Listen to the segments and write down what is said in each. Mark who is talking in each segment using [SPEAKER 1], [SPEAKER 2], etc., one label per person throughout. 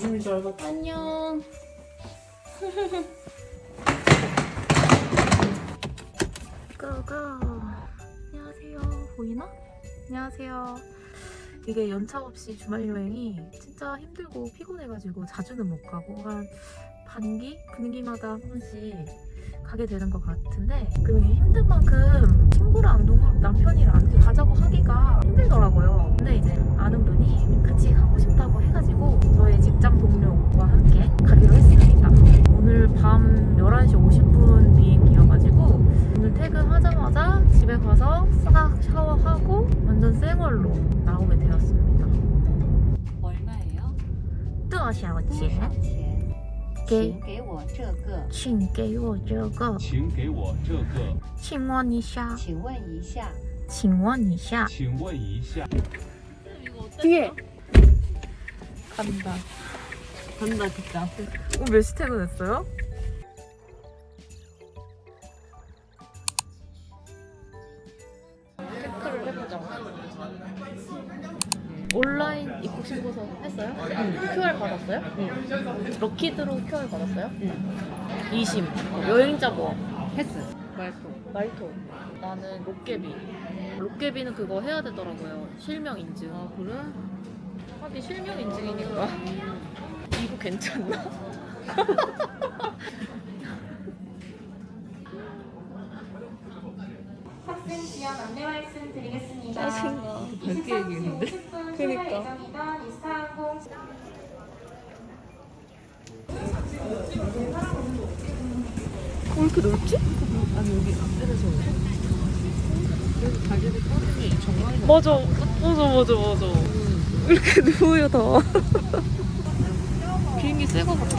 [SPEAKER 1] 조심히 잘 가.
[SPEAKER 2] 안녕. 고고. 안녕하세요. 보이나? 안녕하세요. 이게 연차 없이 주말 여행이 진짜 힘들고 피곤해가지고 자주는 못 가고 한 반기, 분기마다 한 번씩 가게 되는 것 같은데 그리고 힘든 만큼 친구랑 누구 남편이랑 이렇게 가자고 하기가 힘들더라고요. 근데 이제 아는 분이 같이 가고 싶다고 해가지고 저의 직장 동료와 함께 가기로 했습니다. 오늘 밤 11시 50분 비행기여가지고 오늘 퇴근하자마자 집에 가서 싹 샤워하고 완전 쌩얼로 나오게 되었습니다.
[SPEAKER 3] 얼마예요? 뜨아시아워치.
[SPEAKER 2] 给
[SPEAKER 3] 请给我这个。
[SPEAKER 2] 请给我这个，
[SPEAKER 4] 请给我这个，
[SPEAKER 2] 请问一下，
[SPEAKER 3] 请问一下，
[SPEAKER 2] 请问一下，
[SPEAKER 4] 请问一下，
[SPEAKER 2] 뒤에 간다.
[SPEAKER 1] 간다 진짜.
[SPEAKER 2] 어, 몇 시 퇴근했어요? 신고서 했어요? 응. QR 받았어요? 응. 럭키드로 QR 받았어요? 응. 20. 여행자 보험.
[SPEAKER 1] 했어. 말도.
[SPEAKER 2] 말토. 나는 롯개비. 롯개비는 그거 해야 되더라고요. 실명 인증.
[SPEAKER 1] 아 그래?
[SPEAKER 2] 하긴 실명 인증이니까. 이거 괜찮나?
[SPEAKER 5] 학생 지원 안내 말씀 드리겠습니다.
[SPEAKER 2] 짜증나.
[SPEAKER 1] 밝게 얘기했는데?
[SPEAKER 5] 50분
[SPEAKER 2] 그니까.
[SPEAKER 5] 출발 예정이던 이스타항공
[SPEAKER 2] 왜 이렇게 넓지?
[SPEAKER 1] 아니 여기 앞에서 정말
[SPEAKER 2] 맞아, 맞아, 맞아, 맞아. 왜 이렇게 누워요, 다. 비행기 새거 같아.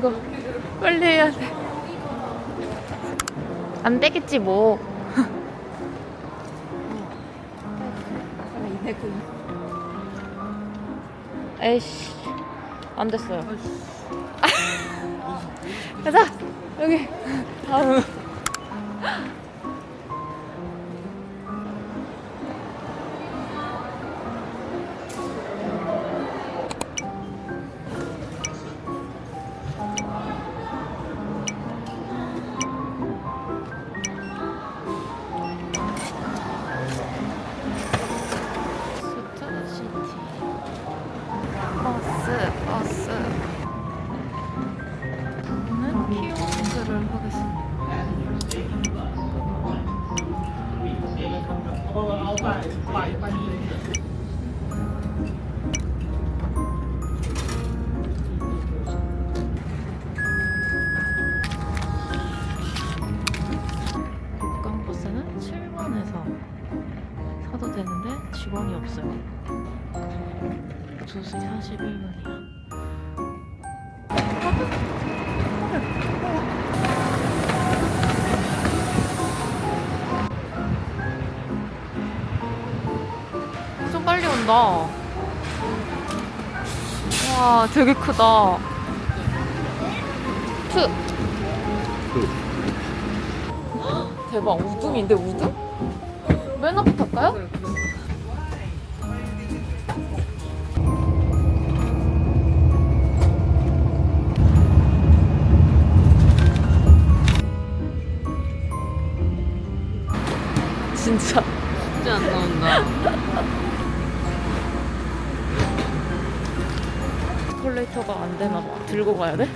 [SPEAKER 2] 거. 빨리 해야 돼. 안 되겠지, 뭐. 에이씨. 안 됐어요. 가자! 여기. 다음. 온다. 와, 되게 크다. 트. 대박, 우등인데 우등? 맨 앞에 탈까요? 가가 안 되나 봐. 들고 가야 돼?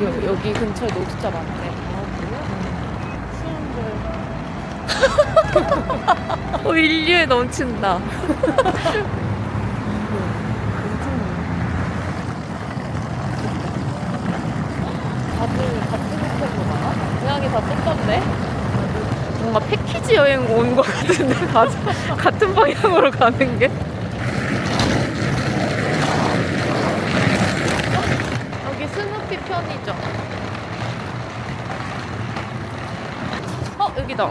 [SPEAKER 2] 여기, 여기 근처에 노숙자 많대. 아, 어, 인류에 넘친다. 다들 같은 스타일로 고양이 다 뜯던데? 뭔가 패키지 여행 온 것 같은데. 같은 방향으로 가는 게. 여기 스누피 편의점. 어 여기다.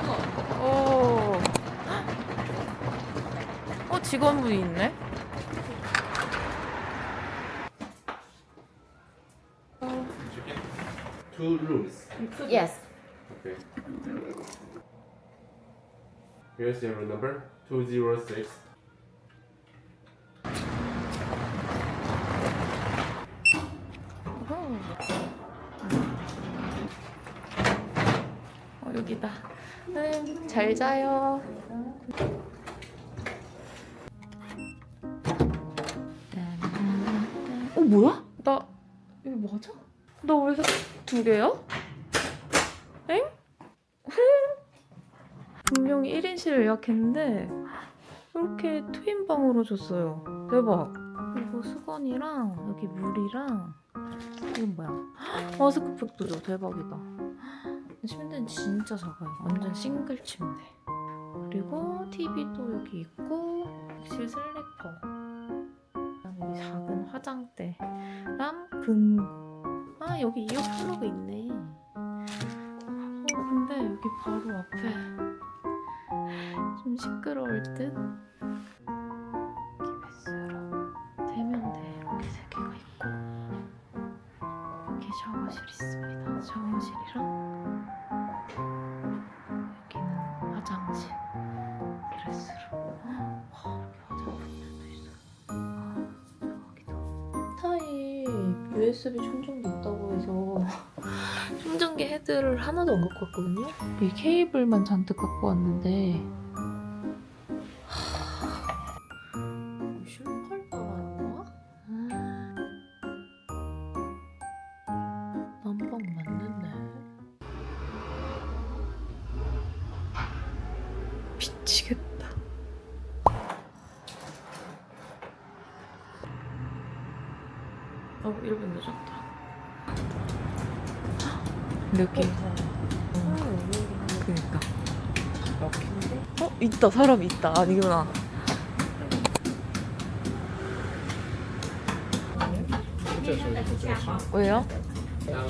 [SPEAKER 2] 오. 어 직원분이 있네.
[SPEAKER 6] Two rooms.
[SPEAKER 2] Yes.
[SPEAKER 6] Okay. Here's your number 206.
[SPEAKER 2] 어, 여기다. 음, 잘 자요. 어, 뭐야? 나, 이거 맞아? 나 왜 두 개야? 엥? 분명히 1인실을 예약했는데, 이렇게 트윈방으로 줬어요. 대박. 그리고 수건이랑, 여기 물이랑, 이건 뭐야? 마스크팩도 줘. 대박이다. 침대는 진짜 작아요. 완전 싱글 침대. 그리고 TV도 여기 있고 욕실 슬리퍼. 그다음에 여기 작은 화장대랑 금. 아 여기 이어 플러그 있네. 어 근데 여기 바로 앞에 좀 시끄러울 듯. USB 충전기 있다고 해서 충전기 헤드를 하나도 안 갖고 왔거든요. 이 케이블만 잔뜩 갖고 왔는데 있다. 사람 있다. 아니구나. 왜요? 자,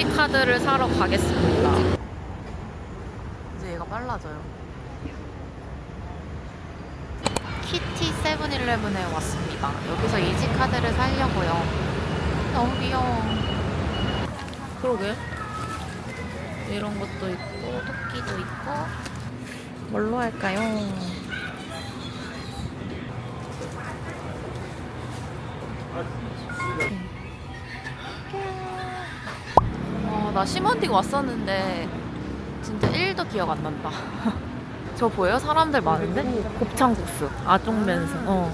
[SPEAKER 2] 먼저 이지 카드를 사러 가겠습니다. 이제 얘가 빨라져요. 키티 세븐일레븐에 왔습니다. 여기서 이지 카드를 사려고요. 너무 귀여워. 그러게. 이런 것도 있고, 토끼도 있고. 뭘로 할까요? 나 시먼딩 왔었는데 진짜 1도 기억 안 난다. 저 보여요? 사람들 많은데? 곱창국수, 아종면수. 어.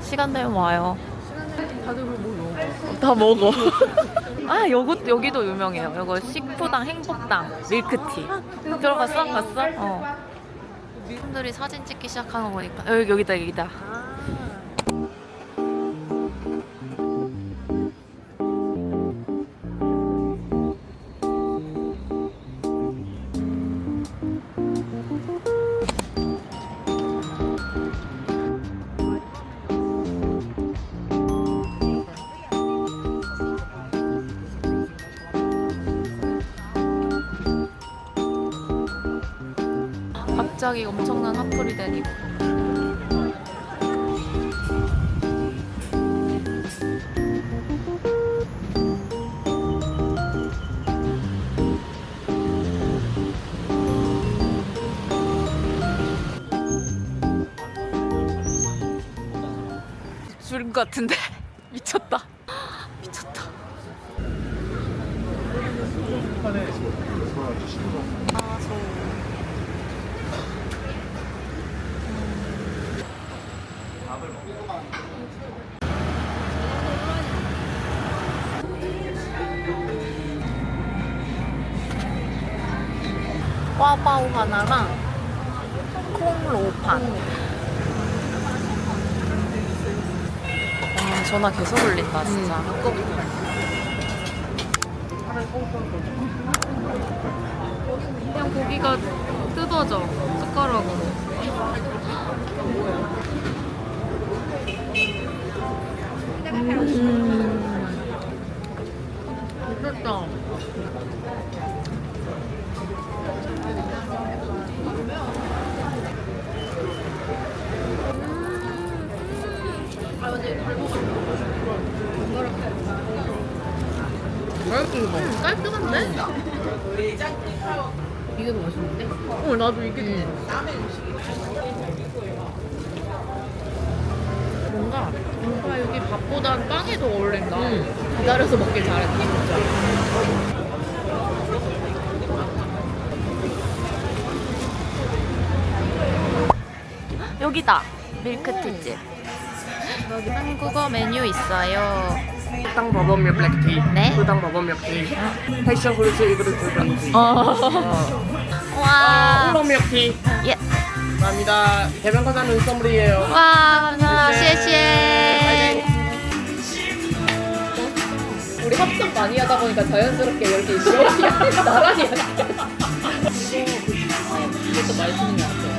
[SPEAKER 2] 시간 되면 와요.
[SPEAKER 1] 다들 뭐 먹어?
[SPEAKER 2] 다 먹어. 아, 요거, 여기도 유명해요. 요거 식푸당 행복당 밀크티. 들어갔어? 갔어? 어. 사람들이 사진 찍기 시작하는 거 보니까 여기 여기다 여기다. 갑자기 엄청난 화풀이 되니 줄것 같은데? 미쳤다. 꽈바오 하나랑 콩로판. 와 전화 계속 울린다 진짜. 그냥 고기가 뜯어져 숟가락으로. 음. 미쳤다. 음, 깔끔한데? 이게 더 맛있는데? 어, 나도 이게 더 뭔가 뭔가 여기 밥보단 빵이 더 어울린다. 기다려서 먹길 잘했다, 진짜. 여기다 밀크티집. 여기 한국어 메뉴 있어요.
[SPEAKER 7] 땅 버버밀 블랙티.
[SPEAKER 2] 네.
[SPEAKER 7] 땅 버버밀 티. 패션 fruit 이 그릇 블랙티.
[SPEAKER 2] 와.
[SPEAKER 7] 우롱 밀티.
[SPEAKER 2] 예.
[SPEAKER 7] 감사합니다. 대변 과자 눈썹물이에요.
[SPEAKER 2] 와, 감사합니다. 谢谢. 우리 합성 많이 하다 보니까 자연스럽게 여기 이렇게 나란히 하니까. 이것도 맛있는 것 같아요.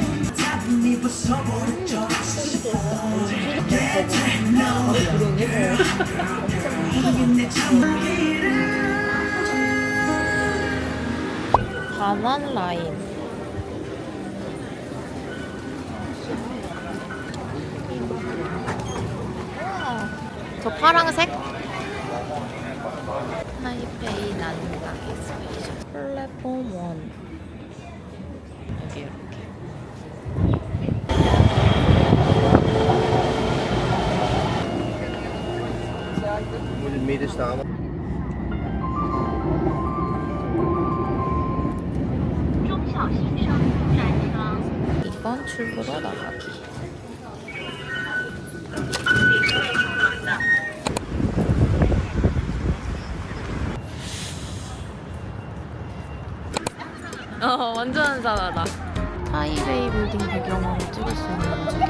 [SPEAKER 2] 반환 라인. 저 파랑색? 하이페이 나는 가게 스페셜 플랫폼 원 여기 이렇게
[SPEAKER 8] In het midden staan.
[SPEAKER 2] 이번 출구로 나가기 어 완전 잘하다. 하이웨이 빌딩 배경으로 찍을 수 있는 저게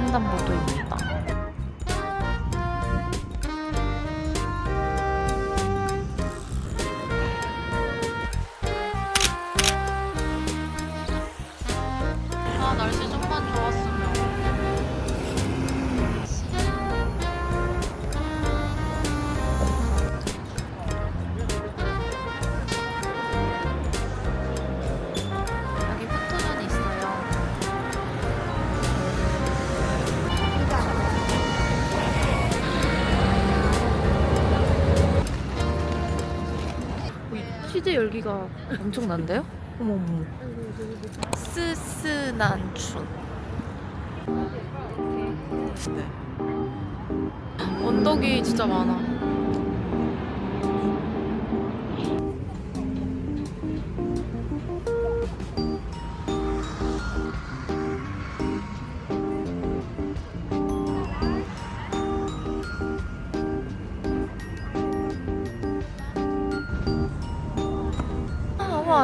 [SPEAKER 2] 횡단보도 입니다 치즈 열기가 엄청난데요? 어머머 스스난 춘 네. 언덕이 진짜 많아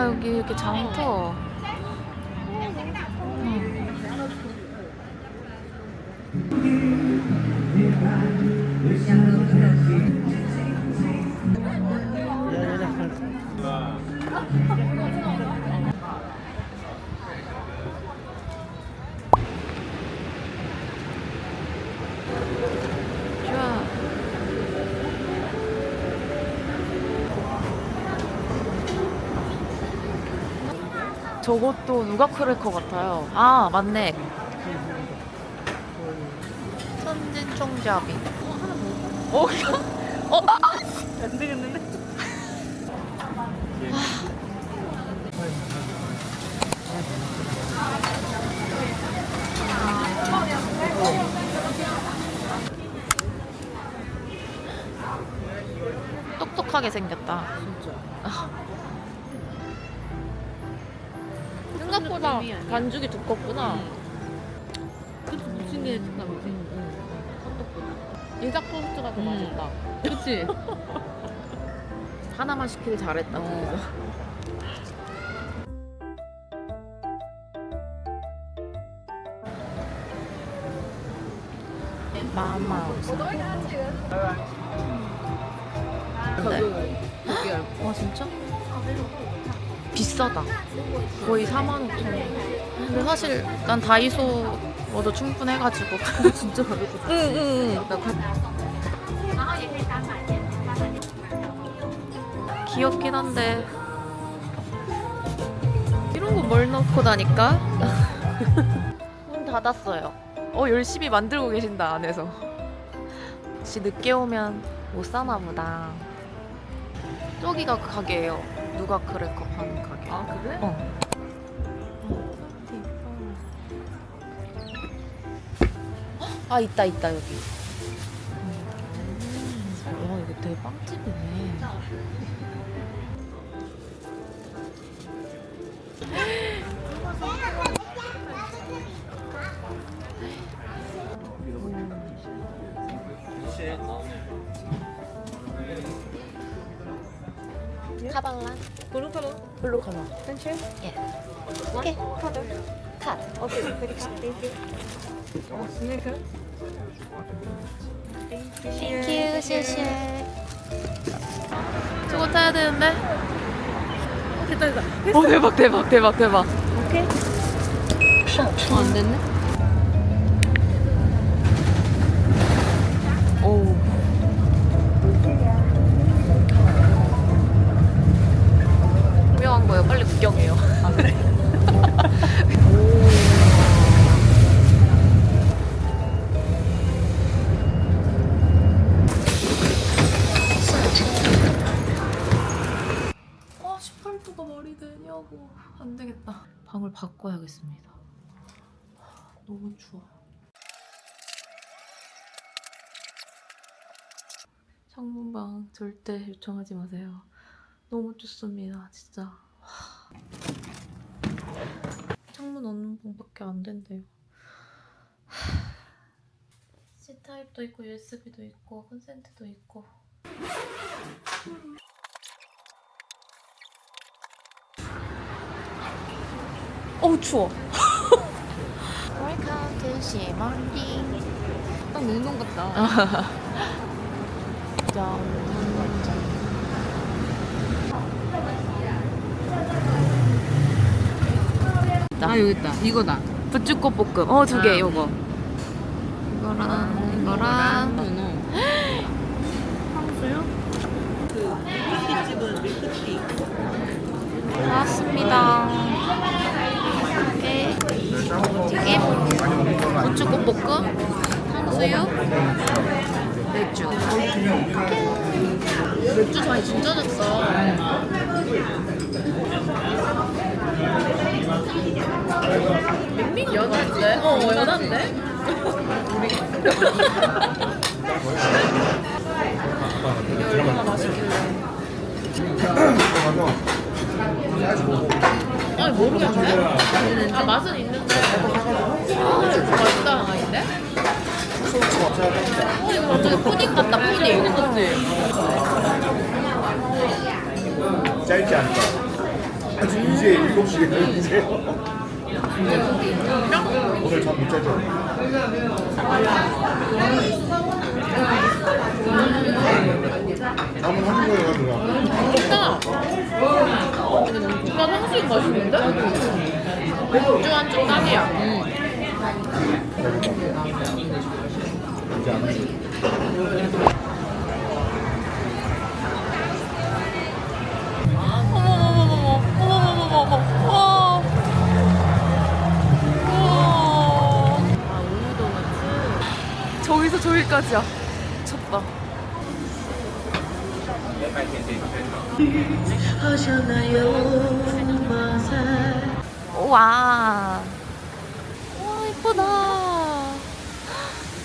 [SPEAKER 2] 여기 이렇게 장터. 좋 저것도 누가 그럴 것 같아요. 아 맞네. 천진 총잡이. 어 하나 어? 어? 안 되겠는데? 똑똑하게 생겼다.
[SPEAKER 1] 진짜.
[SPEAKER 2] 아. 반죽이 두껍구나.
[SPEAKER 1] 그치 무슨 게 진짜 무슨
[SPEAKER 2] 이삭 토스트가 더
[SPEAKER 1] 음.
[SPEAKER 2] 맛있다.
[SPEAKER 1] 그치?
[SPEAKER 2] 하나만 시키길 잘했다. 그래서. 마마. 네. 와 진짜? 비싸다. 거의 4만 5천 원. 근데 사실 난 다이소 얻어 충분해가지고.
[SPEAKER 1] 진짜 가볍고
[SPEAKER 2] 응응응. 귀엽긴 한데 이런 거 뭘 넣고 다니까? 문 닫았어요. 어 열심히 만들고 계신다 안에서. 혹시 늦게 오면 못 사나 보다. 저기가 그 가게예요. 누가 크래커 파는 가게.
[SPEAKER 1] 아 그래?
[SPEAKER 2] 어. 아 있다 있다 여기. 음. 와 이거 되게 빵집이네. 카발란
[SPEAKER 1] 블루 컬러.
[SPEAKER 2] 블루 컬러.
[SPEAKER 1] 펜치?
[SPEAKER 2] 예. 오케이. 컷.
[SPEAKER 1] 오케이. 땡큐. 어?
[SPEAKER 2] 땡큐, 쉐쉐. 저거 타야 되는데?
[SPEAKER 1] 됐다 됐다.
[SPEAKER 2] 오 대박 대박 대박 대박.
[SPEAKER 1] 오케이. 어, 안 됐네?
[SPEAKER 2] 너무 추워. 창문방 절대 요청하지 마세요. 너무 춥습니다, 진짜. 와. 창문 없는 방밖에 안 된대요. C 타입도 있고 USB도 있고 콘센트도 있고. 어우 추워. To 시몬딩.
[SPEAKER 1] 딱 농동 같다.
[SPEAKER 2] 짠.
[SPEAKER 1] 아 여기 있다. 이거다.
[SPEAKER 2] 부추꽃 볶음. 어, 두 개,
[SPEAKER 1] 아.
[SPEAKER 2] 요거. 이거랑, 이거랑.
[SPEAKER 1] 연어.
[SPEAKER 2] 나왔습니다. 이게 튀김, 부추꽃 볶음, 탕수육, 맥주. 맥주 잔이 진짜 작다. 연한데? 어, 연한데? 얼마나 맛있길래. 아니 모르겠네. 아 맛은 있는데. 아 맛있다 아닌데? 어 이거 완전 푸딩 같다 푸딩.
[SPEAKER 8] 짧지 않다. 아직 이제 7시에 되는데 오늘 잠못 자죠? 잠은 하는 거예요, 누나.
[SPEAKER 2] 좋다. 나 탕수육 맛있는데? 맥주 한잔 딱이야. 저기서 저기까지야. 미쳤다. 와. 와, 예쁘다.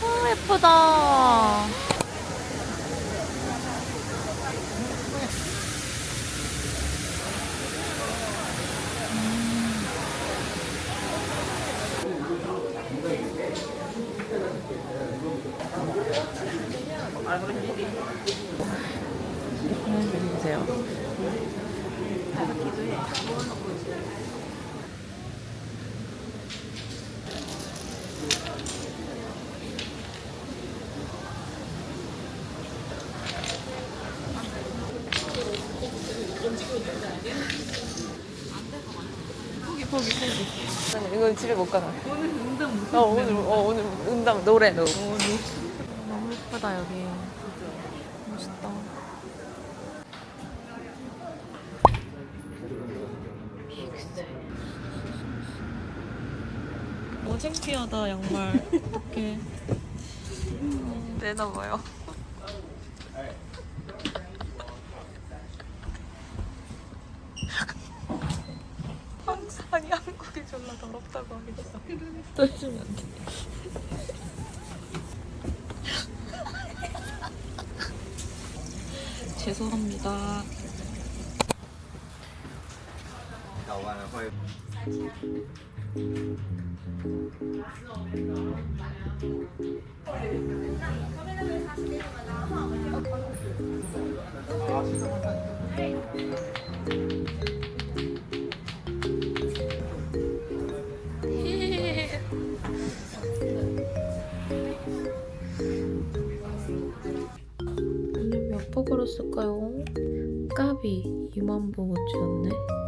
[SPEAKER 2] 와, 예쁘다. 안녕하세요. 아니, 이건 집에 못 가나. 오늘 응답 못 어, 오늘, 어, 오늘 응답 노래 노. 너무 예쁘다, 여기. 멋있다. 어, 창피하다, 양말. 어떡해. 내놔봐요. 오늘 몇보 걸었을까요? 까비 2만 보 못지었네.